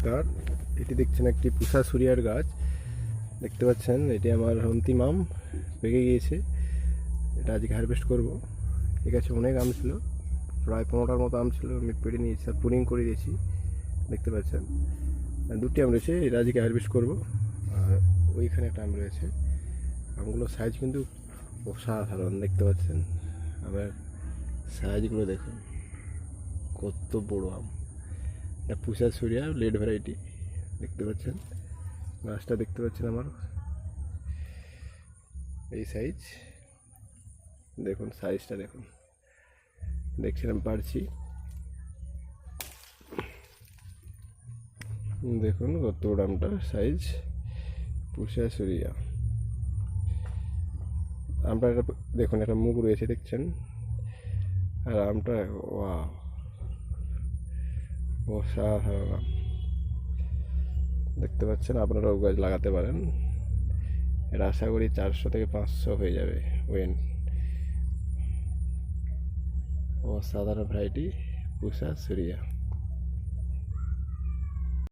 নমস্কার। এটি দেখছেন একটি পুষা সুরিয়ার গাছ। দেখতে পাচ্ছেন, এটি আমার অন্তিম আম পেকে গিয়েছে। এটা আজকে হারভেস্ট করব। ঠিক আছে অনেক আম ছিল, প্রায় পনেরোটার মতো আম ছিল, আমি পেড়ে নিয়েছি আর পুরিং করে দিয়েছি। দেখতে পাচ্ছেন দুটি আম রয়েছে, এটা আজকে হারভেস্ট করব। আর ওইখানে একটা আম রয়েছে। আমগুলোর সাইজ কিন্তু অসাধারণ, দেখতে পাচ্ছেন। আমার সাইজগুলো দেখুন, কত বড় আম। পুষা সুরিয়া লেড ভ্যারাইটি দেখতে পাচ্ছেন? গাছটা দেখতে পাচ্ছেন আমার। এই সাইজ দেখুন সাইজটা দেখুন। দেখছিলাম পারছি। দেখুন কত বড় আমটা সাইজ পুষা সুরিয়া। আমটা একটা, দেখুন, একটা মুখ রয়েছে, দেখছেন? আর আমটা ওয়া অসাধারণ। দেখতে পাচ্ছেন, আপনারাও গাছ লাগাতে পারেন। এটা আশা করি চারশো থেকে পাঁচশো হয়ে যাবে ওয়েন অসাধারণ ভ্যারাইটি পুষা, সুরিয়া।